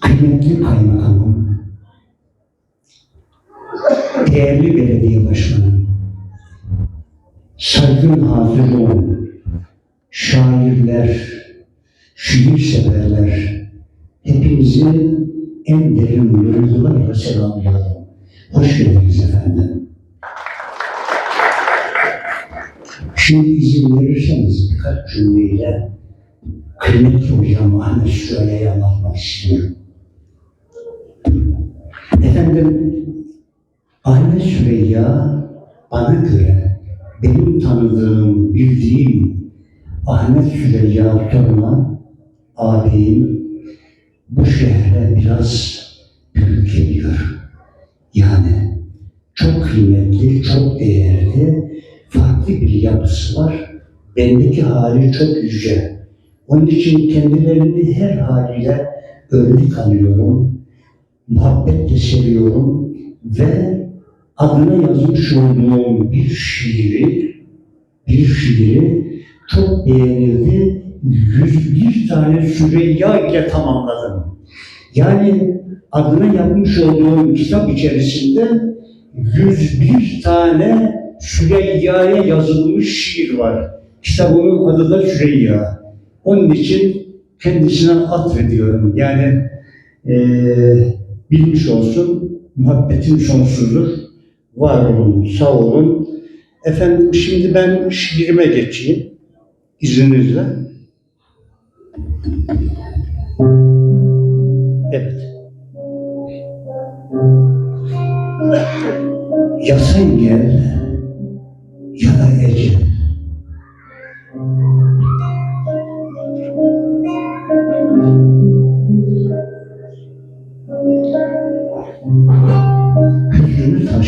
kıymetli kaymakamım, değerli belediye başkanım, saygın hazırım, şairler, şiir severler, hepinizi en derin duygularla selamlıyorum. Hoş geldiniz efendim. Şimdi izin verirseniz birkaç cümleyle kıymetli Süreyya'yı anlatmak istiyorum. Efendim, Ahmet Süreyya bana göre benim tanıdığım, bildiğim Ahmet Süreyya Torun'a ağabeyim bu şehre biraz büyük geliyor. Yani çok kıymetli, çok değerli, farklı bir yapısı var. Bendeki hali çok yüce. Onun için kendilerini her haliyle örnek alıyorum. Muhabbetle seviyorum ve adına yazmış olduğum bir şiiri, bir şiiri çok beğenildi. 101 tane Süreyya ile tamamladım. Yani adına yapmış olduğum kitap içerisinde 101 tane Süreyya'ya yazılmış şiir var. Kitabımın adı da Süreyya. Onun için kendisine atfediyorum. Yani eee bilmiş olsun, muhabbetin sonsuzdur. Var olun, sağ olun. Efendim şimdi ben şiirime geçeyim. İzninizle. Evet. Ya sen gel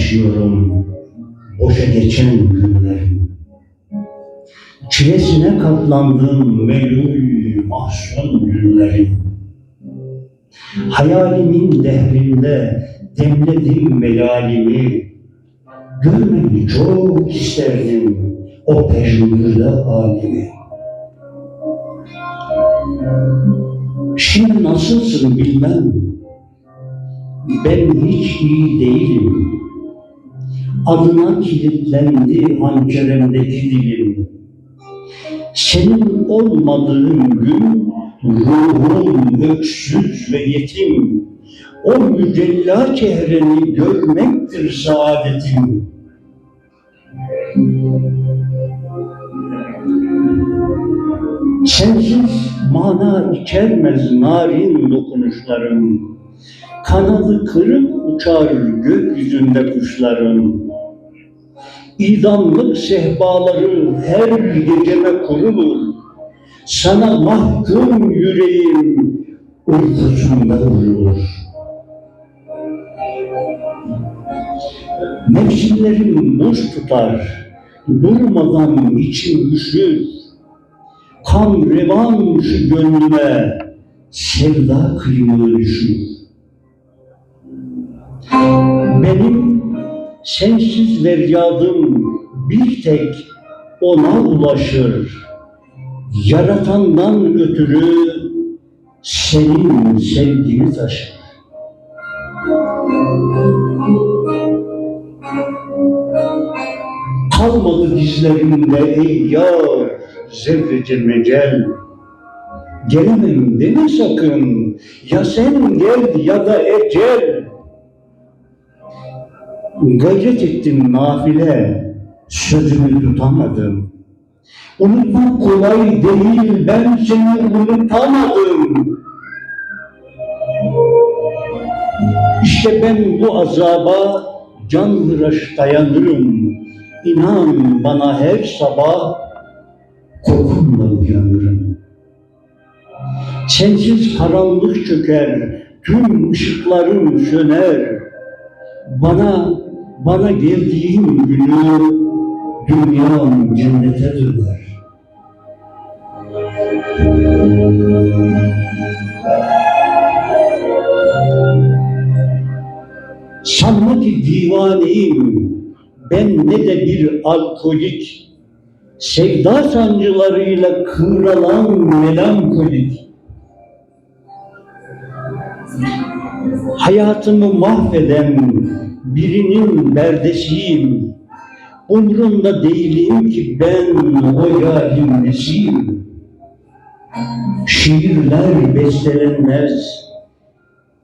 Hüznünü taşıyorum boşa geçen günlerin. Çilesine katlandığım melul mahzun günlerin. Hayalimin dehrinde demledim melalimi. Görmeni çok isterdim o pejmürde halimi. Şimdi nasılsın bilmem. Ben hiç iyi değilim. Adına kilitlendi hançeremdeki dilim. Senin olmadığın gün ruhum öksüz ve yetim. O mücella çehreni görmektir saadetim. Sensiz mana içermez narin dokunuşların. Kanadı kırık uçar gökyüzünde kuşların. İdamlık sehpaları her geceme kurulur. Sana mahkum yüreğim uykusunda uyur. Mevsimlerim boş tutar, durmadan içim üşür. Kan revan şu gönlüme, sevda kıymağı düşür. Benim sensiz feryadım bir tek ona ulaşır. Yaratandan ötürü senin sevgini taşır. Kalmadı dizlerimde ey yar zerrece mecel. Gelemem deme sakın, ya sen gel ya da ecel. Gayret ettim nafile, sözümü tutamadım. Unutmak kolay değil, ben seni unutamadım. İşte ben bu azaba canhıraş dayanırım. İnan bana her sabah kokunla uyanırım. Sensiz karanlık çöker, tüm ışıklarım söner. Bana, bana geldiğin günü dünyam cennete döner. Sanma ki divaneyim, ben ne de bir alkolik, sevda sancılarıyla kıvralan melankolik. Hayatımı mahveden birinin berdesiyim. Umrunda değilim ki ben o yarim nesiyim. Şiirler bestelenmez,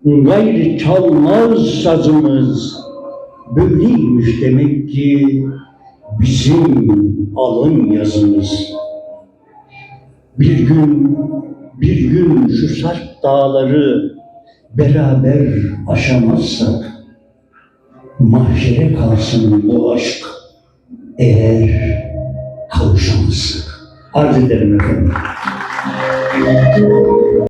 gayrı çalmaz sazımız. Böyleymiş demek ki bizim alın yazımız. Bir gün, bir gün şu sarp dağları beraber aşamazsak, mahşere kalsın bu aşk eğer kavuşamazsak. Arz ederim efendim.